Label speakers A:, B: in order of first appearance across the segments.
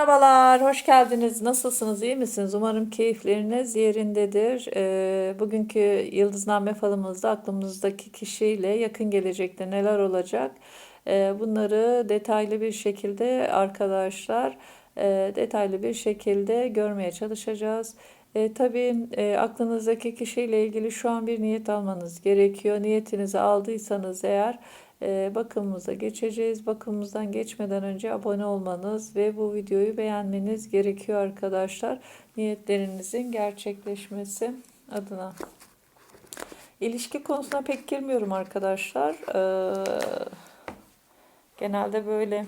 A: Merhabalar, hoş geldiniz. Nasılsınız, iyi misiniz? Umarım keyifleriniz yerindedir. Ee, bugünkü Yıldızname falımızda aklımızdaki kişiyle yakın gelecekte neler olacak? Ee, bunları detaylı bir şekilde arkadaşlar, e, detaylı bir şekilde görmeye çalışacağız. E, tabii e, aklınızdaki kişiyle ilgili şu an bir niyet almanız gerekiyor. Niyetinizi aldıysanız eğer e, bakımımıza geçeceğiz. Bakımımızdan geçmeden önce abone olmanız ve bu videoyu beğenmeniz gerekiyor arkadaşlar. Niyetlerinizin gerçekleşmesi adına. İlişki konusuna pek girmiyorum arkadaşlar. Ee, genelde böyle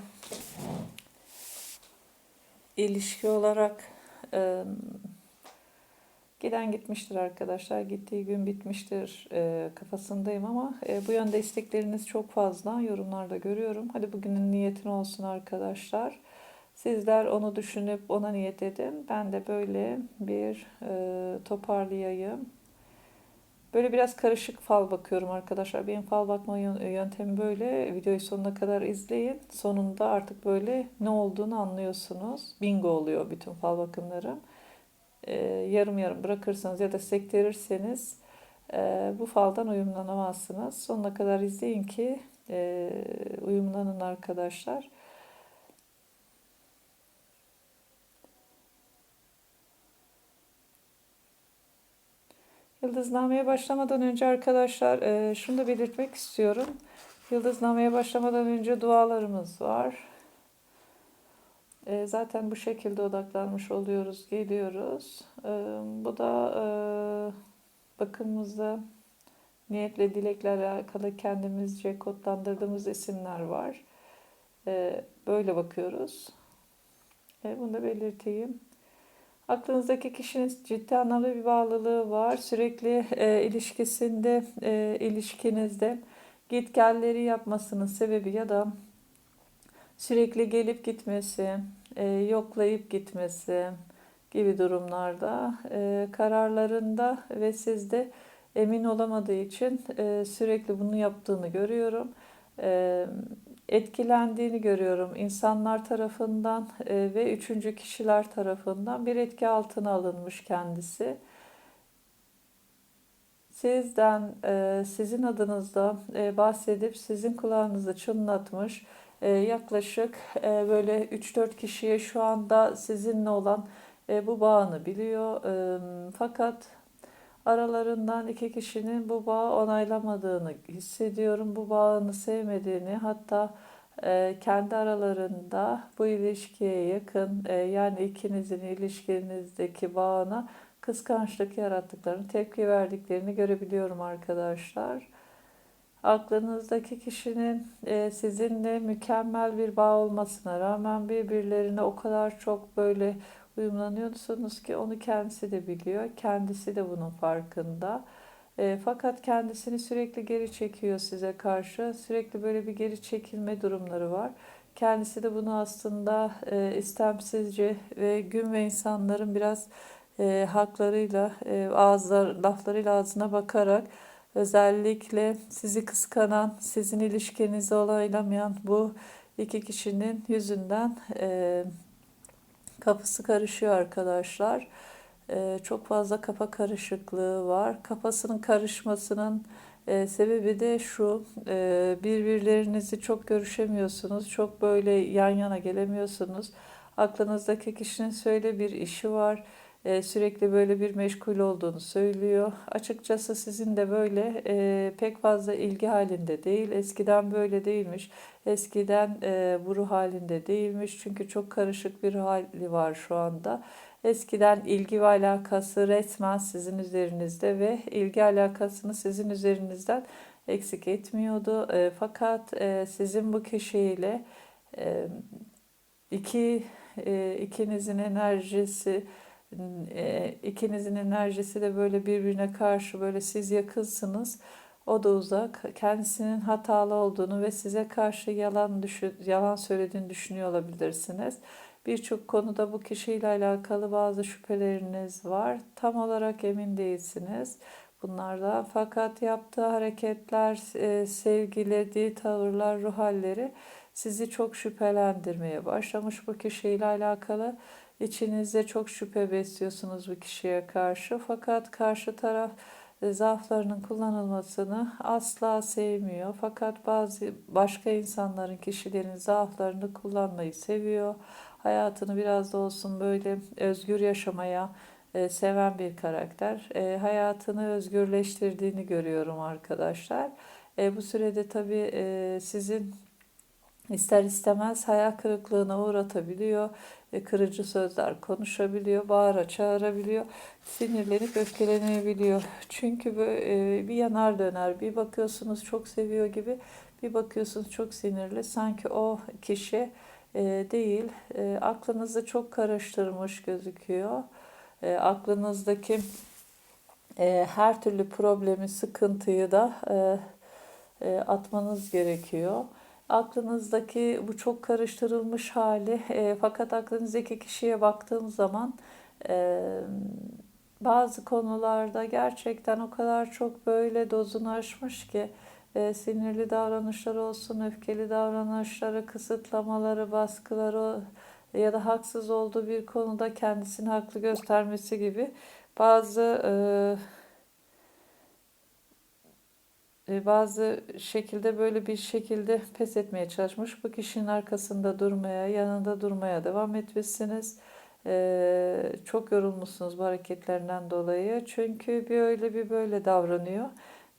A: ilişki olarak e, Giden gitmiştir arkadaşlar. Gittiği gün bitmiştir e, kafasındayım ama e, bu yönde istekleriniz çok fazla. Yorumlarda görüyorum. Hadi bugünün niyetin olsun arkadaşlar. Sizler onu düşünüp ona niyet edin. Ben de böyle bir e, toparlayayım. Böyle biraz karışık fal bakıyorum arkadaşlar. Benim fal bakma yöntemi böyle. Videoyu sonuna kadar izleyin. Sonunda artık böyle ne olduğunu anlıyorsunuz. Bingo oluyor bütün fal bakımlarım e, yarım yarım bırakırsanız ya da sektirirseniz e, bu faldan uyumlanamazsınız. Sonuna kadar izleyin ki e, uyumlanın arkadaşlar. Yıldızname'ye başlamadan önce arkadaşlar şunu da belirtmek istiyorum. Yıldızname'ye başlamadan önce dualarımız var. E, zaten bu şekilde odaklanmış oluyoruz, geliyoruz. E, bu da e, bakımımızda niyetle, dilekle alakalı kendimizce kodlandırdığımız isimler var. E, böyle bakıyoruz. Bunu da belirteyim. Aklınızdaki kişinin ciddi anlamda bir bağlılığı var. Sürekli e, ilişkisinde, e, ilişkinizde git gelleri yapmasının sebebi ya da sürekli gelip gitmesi, e, yoklayıp gitmesi gibi durumlarda e, kararlarında ve sizde emin olamadığı için e, sürekli bunu yaptığını görüyorum. E, etkilendiğini görüyorum. İnsanlar tarafından e, ve üçüncü kişiler tarafından bir etki altına alınmış kendisi. Sizden, e, sizin adınızda e, bahsedip sizin kulağınızı çınlatmış, yaklaşık e, böyle 3-4 kişiye şu anda sizinle olan e, bu bağını biliyor. Fakat aralarından iki kişinin bu bağı onaylamadığını hissediyorum. Bu bağını sevmediğini hatta e, kendi aralarında bu ilişkiye yakın yani ikinizin ilişkinizdeki bağına kıskançlık yarattıklarını, tepki verdiklerini görebiliyorum arkadaşlar aklınızdaki kişinin e, sizinle mükemmel bir bağ olmasına rağmen birbirlerine o kadar çok böyle uyumlanıyorsunuz ki onu kendisi de biliyor. Kendisi de bunun farkında. E, fakat kendisini sürekli geri çekiyor size karşı. Sürekli böyle bir geri çekilme durumları var. Kendisi de bunu aslında e, istemsizce ve gün ve insanların biraz e, haklarıyla, e, ağızlar, laflarıyla ağzına bakarak Özellikle sizi kıskanan, sizin ilişkinizi olaylamayan bu iki kişinin yüzünden e, kafası karışıyor arkadaşlar. E, çok fazla kafa karışıklığı var. Kafasının karışmasının e, sebebi de şu, e, birbirlerinizi çok görüşemiyorsunuz, çok böyle yan yana gelemiyorsunuz. Aklınızdaki kişinin söyle bir işi var sürekli böyle bir meşgul olduğunu söylüyor. Açıkçası sizin de böyle e, pek fazla ilgi halinde değil. Eskiden böyle değilmiş. Eskiden e, bu ruh halinde değilmiş. Çünkü çok karışık bir hali var şu anda. Eskiden ilgi ve alakası resmen sizin üzerinizde ve ilgi alakasını sizin üzerinizden eksik etmiyordu. E, fakat e, sizin bu kişiyle e, iki e, ikinizin enerjisi e, ikinizin enerjisi de böyle birbirine karşı böyle siz yakınsınız. O da uzak. Kendisinin hatalı olduğunu ve size karşı yalan düşün, yalan söylediğini düşünüyor olabilirsiniz. Birçok konuda bu kişiyle alakalı bazı şüpheleriniz var. Tam olarak emin değilsiniz bunlardan. Fakat yaptığı hareketler, e, sevgilediği tavırlar, ruh halleri sizi çok şüphelendirmeye başlamış bu kişiyle alakalı. İçinizde çok şüphe besliyorsunuz bu kişiye karşı. Fakat karşı taraf e, zaaflarının kullanılmasını asla sevmiyor. Fakat bazı başka insanların, kişilerin zaaflarını kullanmayı seviyor. Hayatını biraz da olsun böyle özgür yaşamaya e, seven bir karakter. E, hayatını özgürleştirdiğini görüyorum arkadaşlar. Bu sürede tabii sizin ister istemez hayal kırıklığına uğratabiliyor, kırıcı sözler konuşabiliyor, bağıra çağırabiliyor, sinirlenip öfkelenebiliyor. Çünkü e, bir yanar döner, bir bakıyorsunuz çok seviyor gibi, bir bakıyorsunuz çok sinirli. Sanki o kişi e, değil, e, aklınızı çok karıştırmış gözüküyor. Aklınızdaki her türlü problemi, sıkıntıyı da atmanız gerekiyor. Aklınızdaki bu çok karıştırılmış hali e, fakat aklınızdaki kişiye baktığım zaman e, bazı konularda gerçekten o kadar çok böyle dozunu aşmış ki e, sinirli davranışları olsun, öfkeli davranışları, kısıtlamaları, baskıları ya da haksız olduğu bir konuda kendisini haklı göstermesi gibi bazı e, bazı şekilde böyle bir şekilde pes etmeye çalışmış. Bu kişinin arkasında durmaya, yanında durmaya devam etmişsiniz. E, çok yorulmuşsunuz bu hareketlerinden dolayı. Çünkü bir öyle bir böyle davranıyor.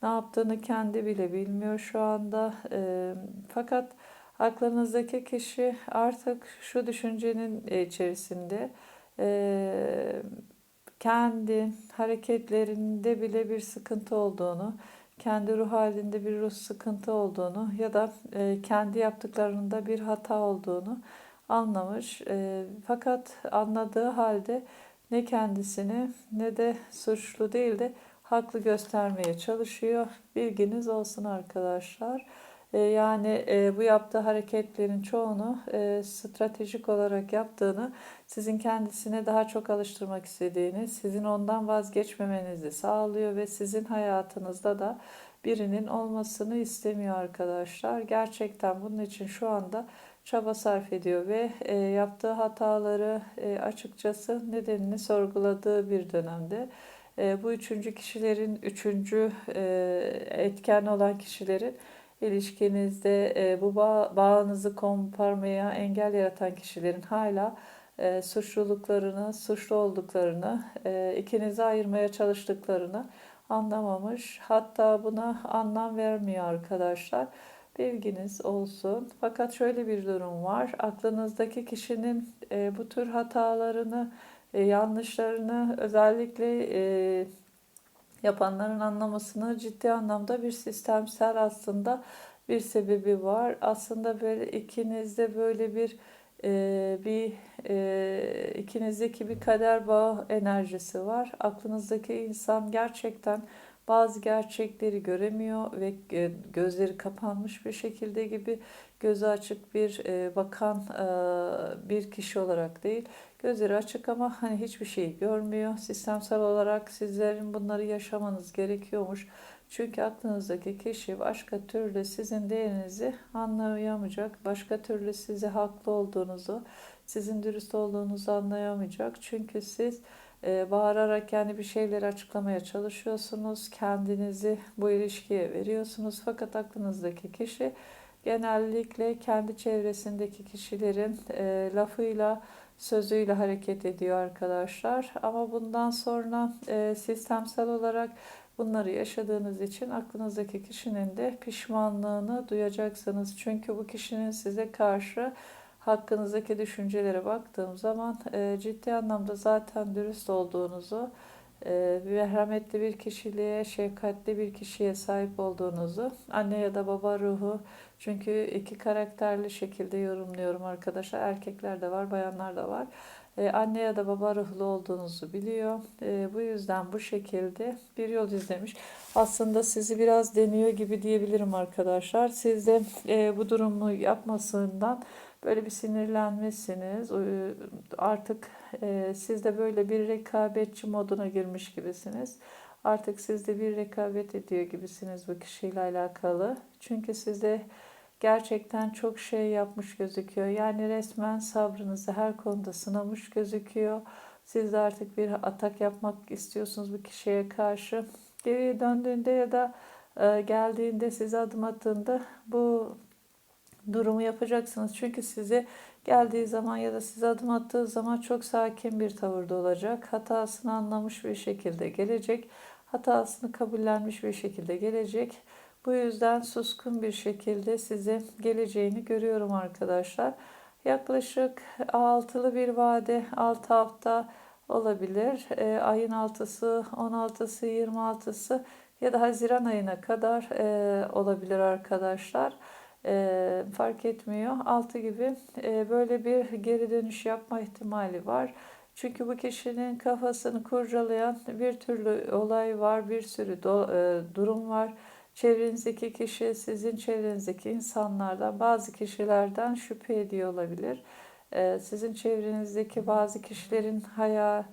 A: Ne yaptığını kendi bile bilmiyor şu anda. E, fakat aklınızdaki kişi artık şu düşüncenin içerisinde kendi hareketlerinde bile bir sıkıntı olduğunu, kendi ruh halinde bir ruh sıkıntı olduğunu ya da e, kendi yaptıklarında bir hata olduğunu anlamış. E, fakat anladığı halde ne kendisini ne de suçlu değil de haklı göstermeye çalışıyor. Bilginiz olsun arkadaşlar. E, yani e, bu yaptığı hareketlerin çoğunu e, stratejik olarak yaptığını, sizin kendisine daha çok alıştırmak istediğini, sizin ondan vazgeçmemenizi sağlıyor ve sizin hayatınızda da birinin olmasını istemiyor arkadaşlar. Gerçekten bunun için şu anda çaba sarf ediyor ve yaptığı hataları açıkçası nedenini sorguladığı bir dönemde. Bu üçüncü kişilerin, üçüncü etken olan kişilerin ilişkinizde e, bu bağ, bağınızı koparmaya engel yaratan kişilerin hala e, suçluluklarını, suçlu olduklarını, e, ikinizi ayırmaya çalıştıklarını anlamamış. Hatta buna anlam vermiyor arkadaşlar. Bilginiz olsun. Fakat şöyle bir durum var. Aklınızdaki kişinin e, bu tür hatalarını, e, yanlışlarını özellikle e, yapanların anlamasını ciddi anlamda bir sistemsel aslında bir sebebi var. Aslında böyle ikinizde böyle bir e, bir e, ikinizdeki bir kader bağı enerjisi var. Aklınızdaki insan gerçekten bazı gerçekleri göremiyor ve e, gözleri kapanmış bir şekilde gibi gözü açık bir e, bakan e, bir kişi olarak değil. Gözleri açık ama hani hiçbir şey görmüyor. Sistemsel olarak sizlerin bunları yaşamanız gerekiyormuş. Çünkü aklınızdaki kişi başka türlü sizin değerinizi anlayamayacak. Başka türlü size haklı olduğunuzu, sizin dürüst olduğunuzu anlayamayacak. Çünkü siz bağırarak yani bir şeyleri açıklamaya çalışıyorsunuz. Kendinizi bu ilişkiye veriyorsunuz. Fakat aklınızdaki kişi genellikle kendi çevresindeki kişilerin e, lafıyla, sözüyle hareket ediyor arkadaşlar. Ama bundan sonra e, sistemsel olarak bunları yaşadığınız için aklınızdaki kişinin de pişmanlığını duyacaksınız. Çünkü bu kişinin size karşı hakkınızdaki düşüncelere baktığım zaman e, ciddi anlamda zaten dürüst olduğunuzu, e, merhametli bir kişiliğe, şefkatli bir kişiye sahip olduğunuzu, anne ya da baba ruhu, çünkü iki karakterli şekilde yorumluyorum arkadaşlar. Erkekler de var, bayanlar da var. Ee, anne ya da baba ruhlu olduğunuzu biliyor. Ee, bu yüzden bu şekilde bir yol izlemiş. Aslında sizi biraz deniyor gibi diyebilirim arkadaşlar. Siz de e, bu durumu yapmasından böyle bir sinirlenmişsiniz. Artık e, siz de böyle bir rekabetçi moduna girmiş gibisiniz. Artık siz de bir rekabet ediyor gibisiniz bu kişiyle alakalı. Çünkü siz de gerçekten çok şey yapmış gözüküyor. Yani resmen sabrınızı her konuda sınamış gözüküyor. Siz de artık bir atak yapmak istiyorsunuz bu kişiye karşı. Geriye döndüğünde ya da e, geldiğinde size adım attığında bu durumu yapacaksınız. Çünkü size geldiği zaman ya da size adım attığı zaman çok sakin bir tavırda olacak. Hatasını anlamış bir şekilde gelecek. Hatasını kabullenmiş bir şekilde gelecek. Bu yüzden suskun bir şekilde size geleceğini görüyorum arkadaşlar. Yaklaşık altılı bir vade 6 hafta olabilir. E, ayın 6'sı, 16'sı, 26'sı ya da Haziran ayına kadar e, olabilir arkadaşlar. E, fark etmiyor. 6 gibi e, böyle bir geri dönüş yapma ihtimali var. Çünkü bu kişinin kafasını kurcalayan bir türlü olay var, bir sürü do, e, durum var. Çevrenizdeki kişi sizin çevrenizdeki insanlardan bazı kişilerden şüphe ediyor olabilir. Ee, sizin çevrenizdeki bazı kişilerin hayat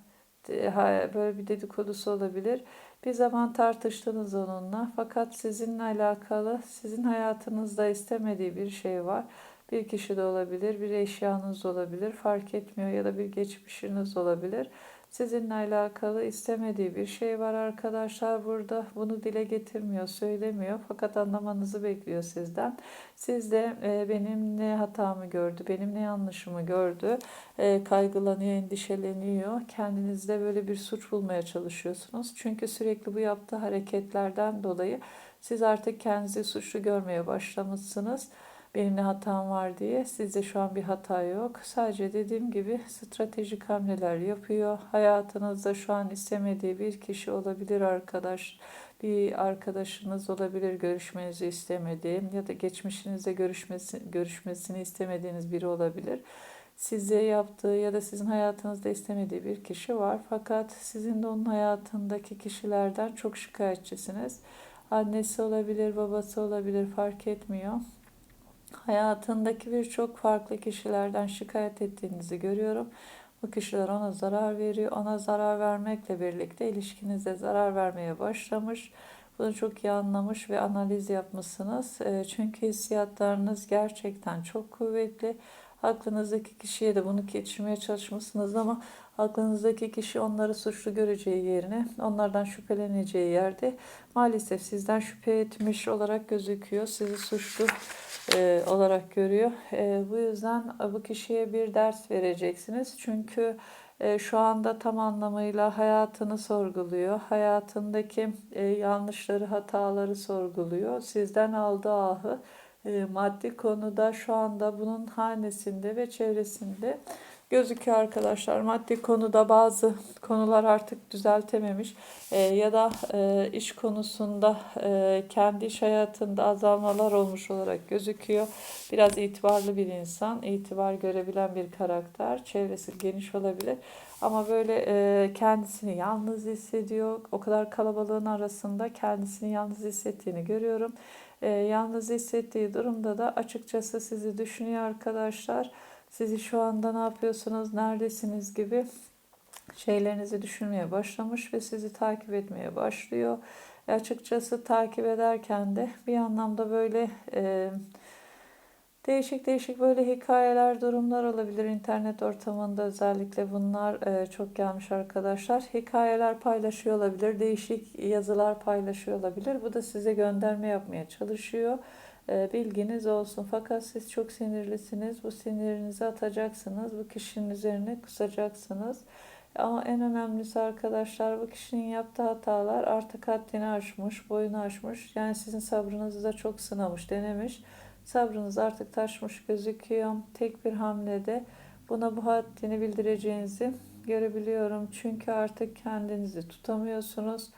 A: böyle bir dedikodusu olabilir. Bir zaman tartıştınız onunla fakat sizinle alakalı sizin hayatınızda istemediği bir şey var. Bir kişi de olabilir, bir eşyanız olabilir, fark etmiyor ya da bir geçmişiniz olabilir. Sizinle alakalı istemediği bir şey var arkadaşlar burada. Bunu dile getirmiyor, söylemiyor fakat anlamanızı bekliyor sizden. Siz de e, benim ne hatamı gördü, benim ne yanlışımı gördü. E, kaygılanıyor, endişeleniyor. Kendinizde böyle bir suç bulmaya çalışıyorsunuz. Çünkü sürekli bu yaptığı hareketlerden dolayı siz artık kendinizi suçlu görmeye başlamışsınız benim ne hatam var diye. Sizde şu an bir hata yok. Sadece dediğim gibi stratejik hamleler yapıyor. Hayatınızda şu an istemediği bir kişi olabilir arkadaş. Bir arkadaşınız olabilir görüşmenizi istemediğim ya da geçmişinizde görüşmesi, görüşmesini istemediğiniz biri olabilir. Size yaptığı ya da sizin hayatınızda istemediği bir kişi var. Fakat sizin de onun hayatındaki kişilerden çok şikayetçisiniz. Annesi olabilir, babası olabilir fark etmiyor hayatındaki birçok farklı kişilerden şikayet ettiğinizi görüyorum. Bu kişiler ona zarar veriyor. Ona zarar vermekle birlikte ilişkinize zarar vermeye başlamış. Bunu çok iyi anlamış ve analiz yapmışsınız. E, çünkü hissiyatlarınız gerçekten çok kuvvetli. Aklınızdaki kişiye de bunu geçirmeye çalışmışsınız ama aklınızdaki kişi onları suçlu göreceği yerine onlardan şüpheleneceği yerde maalesef sizden şüphe etmiş olarak gözüküyor. Sizi suçlu e, olarak görüyor. E, bu yüzden bu kişiye bir ders vereceksiniz. Çünkü e, şu anda tam anlamıyla hayatını sorguluyor. Hayatındaki e, yanlışları, hataları sorguluyor. Sizden aldığı ahı e, maddi konuda şu anda bunun hanesinde ve çevresinde gözüküyor arkadaşlar. Maddi konuda bazı konular artık düzeltememiş e, ya da e, iş konusunda e, kendi iş hayatında azalmalar olmuş olarak gözüküyor. Biraz itibarlı bir insan, itibar görebilen bir karakter, çevresi geniş olabilir. Ama böyle e, kendisini yalnız hissediyor. O kadar kalabalığın arasında kendisini yalnız hissettiğini görüyorum. E, yalnız hissettiği durumda da açıkçası sizi düşünüyor arkadaşlar sizi şu anda ne yapıyorsunuz, neredesiniz gibi şeylerinizi düşünmeye başlamış ve sizi takip etmeye başlıyor. E açıkçası takip ederken de bir anlamda böyle e, değişik değişik böyle hikayeler, durumlar olabilir internet ortamında özellikle bunlar e, çok gelmiş arkadaşlar. Hikayeler paylaşıyor olabilir, değişik yazılar paylaşıyor olabilir. Bu da size gönderme yapmaya çalışıyor. Ee, bilginiz olsun. Fakat siz çok sinirlisiniz. Bu sinirinizi atacaksınız. Bu kişinin üzerine kusacaksınız. Ama en önemlisi arkadaşlar bu kişinin yaptığı hatalar artık haddini aşmış, boyunu aşmış. Yani sizin sabrınızı da çok sınamış, denemiş. Sabrınız artık taşmış gözüküyor. Tek bir hamlede buna bu haddini bildireceğinizi görebiliyorum. Çünkü artık kendinizi tutamıyorsunuz.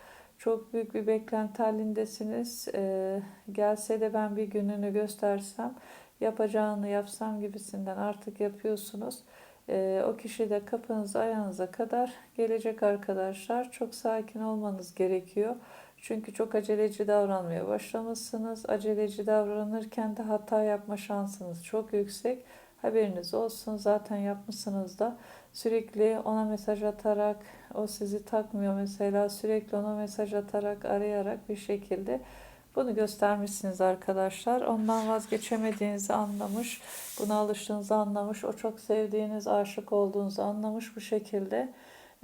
A: Çok büyük bir beklenti halindesiniz. Ee, gelse de ben bir gününü göstersem, yapacağını yapsam gibisinden artık yapıyorsunuz. Ee, o kişi de kapınıza ayağınıza kadar gelecek arkadaşlar. Çok sakin olmanız gerekiyor. Çünkü çok aceleci davranmaya başlamışsınız. Aceleci davranırken de hata yapma şansınız çok yüksek. Haberiniz olsun zaten yapmışsınız da sürekli ona mesaj atarak o sizi takmıyor mesela sürekli ona mesaj atarak arayarak bir şekilde Bunu göstermişsiniz arkadaşlar. Ondan vazgeçemediğinizi anlamış. Buna alıştığınızı anlamış. O çok sevdiğiniz, aşık olduğunuzu anlamış bu şekilde.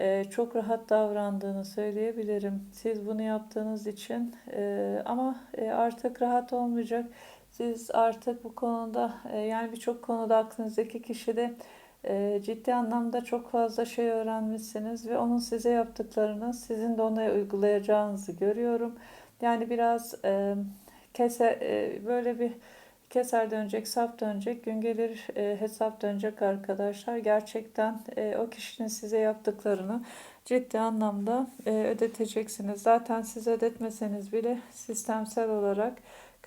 A: Ee, çok rahat davrandığını söyleyebilirim. Siz bunu yaptığınız için e, ama e, artık rahat olmayacak. Siz artık bu konuda e, yani birçok konuda aklınızdaki kişi de e, ciddi anlamda çok fazla şey öğrenmişsiniz ve onun size yaptıklarını sizin de ona uygulayacağınızı görüyorum. Yani biraz e, keser, e, böyle bir keser dönecek, sap dönecek, gün gelir hesap dönecek arkadaşlar. Gerçekten o kişinin size yaptıklarını ciddi anlamda ödeteceksiniz. Zaten siz ödetmeseniz bile sistemsel olarak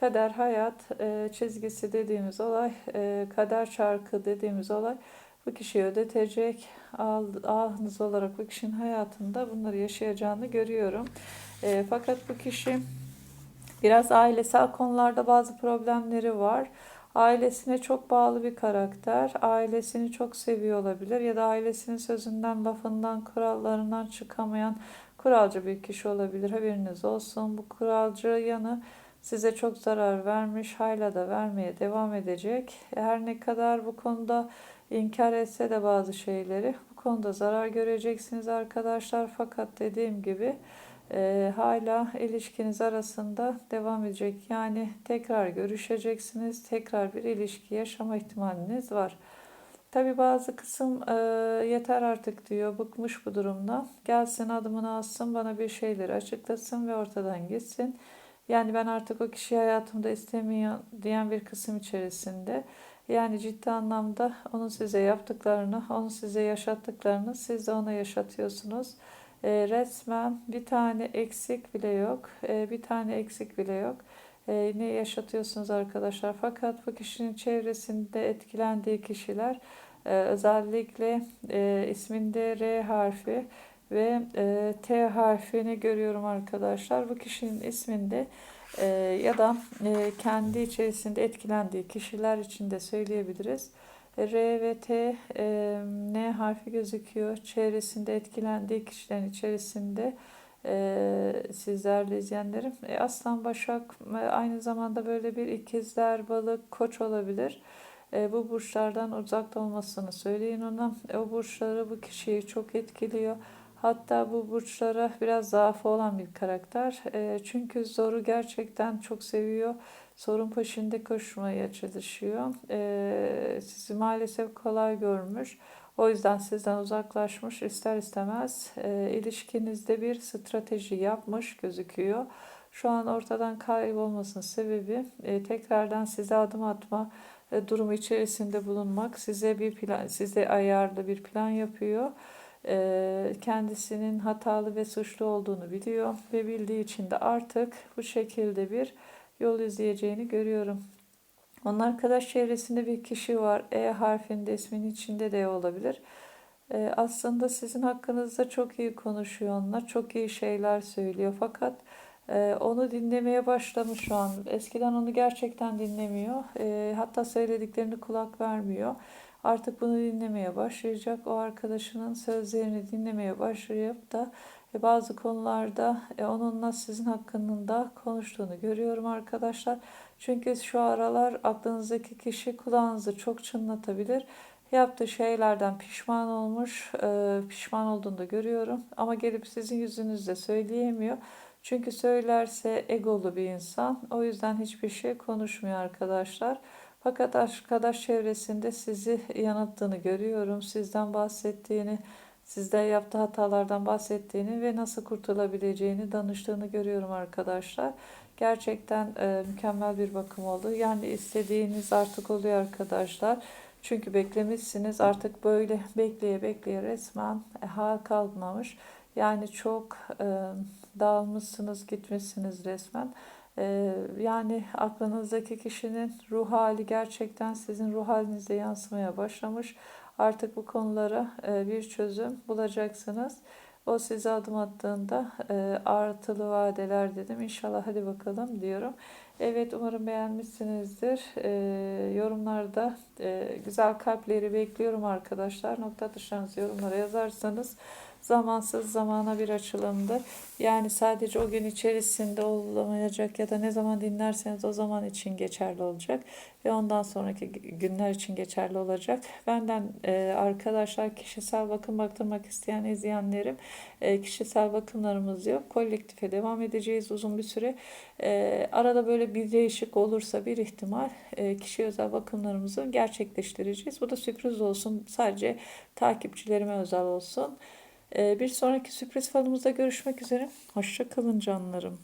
A: kader hayat e, çizgisi dediğimiz olay, e, kader çarkı dediğimiz olay bu kişiyi ödetecek. Ahınız olarak bu kişinin hayatında bunları yaşayacağını görüyorum. E, fakat bu kişi biraz ailesel konularda bazı problemleri var. Ailesine çok bağlı bir karakter. Ailesini çok seviyor olabilir ya da ailesinin sözünden, lafından, kurallarından çıkamayan kuralcı bir kişi olabilir. Haberiniz olsun. Bu kuralcı yanı size çok zarar vermiş, hala da vermeye devam edecek. Her ne kadar bu konuda inkar etse de bazı şeyleri bu konuda zarar göreceksiniz arkadaşlar. Fakat dediğim gibi e, hala ilişkiniz arasında devam edecek. Yani tekrar görüşeceksiniz. Tekrar bir ilişki yaşama ihtimaliniz var. Tabi bazı kısım e, yeter artık diyor. Bıkmış bu durumda. Gelsin adımını alsın bana bir şeyleri açıklasın ve ortadan gitsin. Yani ben artık o kişiyi hayatımda istemiyor diyen bir kısım içerisinde. Yani ciddi anlamda onun size yaptıklarını, onun size yaşattıklarını siz de ona yaşatıyorsunuz. E, resmen bir tane eksik bile yok. E, bir tane eksik bile yok. E, ne yaşatıyorsunuz arkadaşlar? Fakat bu kişinin çevresinde etkilendiği kişiler e, özellikle e, isminde R harfi ve e, T harfini görüyorum arkadaşlar. Bu kişinin isminde e, ya da e, kendi içerisinde etkilendiği kişiler için de söyleyebiliriz. E, R ve T, e, N harfi gözüküyor. Çevresinde etkilendiği kişilerin içerisinde e, sizlerle izleyenlerim. E, Aslan, Başak e, aynı zamanda böyle bir ikizler, balık, koç olabilir. E, bu burçlardan uzakta olmasını söyleyin ona. E, o burçları bu kişiyi çok etkiliyor. Hatta bu burçlara biraz zaafı olan bir karakter. E, çünkü zoru gerçekten çok seviyor. Sorun peşinde koşmaya çalışıyor. E, sizi maalesef kolay görmüş. O yüzden sizden uzaklaşmış ister istemez e, ilişkinizde bir strateji yapmış gözüküyor. Şu an ortadan kaybolmasının sebebi e, tekrardan size adım atma e, durumu içerisinde bulunmak. Size bir plan, size ayarlı bir plan yapıyor kendisinin hatalı ve suçlu olduğunu biliyor ve bildiği için de artık bu şekilde bir yol izleyeceğini görüyorum. Onun arkadaş çevresinde bir kişi var. E harfinde ismin içinde de olabilir. Aslında sizin hakkınızda çok iyi konuşuyor onlar. Çok iyi şeyler söylüyor. Fakat onu dinlemeye başlamış şu an. Eskiden onu gerçekten dinlemiyor. Hatta söylediklerini kulak vermiyor. Artık bunu dinlemeye başlayacak. O arkadaşının sözlerini dinlemeye başlayıp da e, bazı konularda e, onunla sizin hakkında konuştuğunu görüyorum arkadaşlar. Çünkü şu aralar aklınızdaki kişi kulağınızı çok çınlatabilir. Yaptığı şeylerden pişman olmuş, e, pişman olduğunu da görüyorum. Ama gelip sizin yüzünüzde söyleyemiyor. Çünkü söylerse egolu bir insan. O yüzden hiçbir şey konuşmuyor arkadaşlar. Fakat arkadaş çevresinde sizi yanılttığını görüyorum. Sizden bahsettiğini, sizde yaptığı hatalardan bahsettiğini ve nasıl kurtulabileceğini danıştığını görüyorum arkadaşlar. Gerçekten e, mükemmel bir bakım oldu. Yani istediğiniz artık oluyor arkadaşlar. Çünkü beklemişsiniz artık böyle bekleye bekleye resmen e, hal kalmamış. Yani çok e, dağılmışsınız gitmişsiniz resmen. Ee, yani aklınızdaki kişinin ruh hali gerçekten sizin ruh halinize yansımaya başlamış. Artık bu konulara e, bir çözüm bulacaksınız. O size adım attığında e, artılı vadeler dedim. İnşallah hadi bakalım diyorum. Evet, umarım beğenmişsinizdir. Ee, yorumlarda e, güzel kalpleri bekliyorum arkadaşlar. Nokta atışlarınızı yorumlara yazarsanız zamansız zamana bir açılımdır. Yani sadece o gün içerisinde olamayacak ya da ne zaman dinlerseniz o zaman için geçerli olacak ve ondan sonraki günler için geçerli olacak. Benden e, arkadaşlar kişisel bakım baktırmak isteyen izleyenlerim e, kişisel bakımlarımız yok. Kolektife devam edeceğiz uzun bir süre. E, arada böyle bir değişik olursa bir ihtimal e, kişi özel bakımlarımızı gerçekleştireceğiz. Bu da sürpriz olsun. Sadece takipçilerime özel olsun. E, bir sonraki sürpriz falımızda görüşmek üzere. Hoşça kalın canlarım.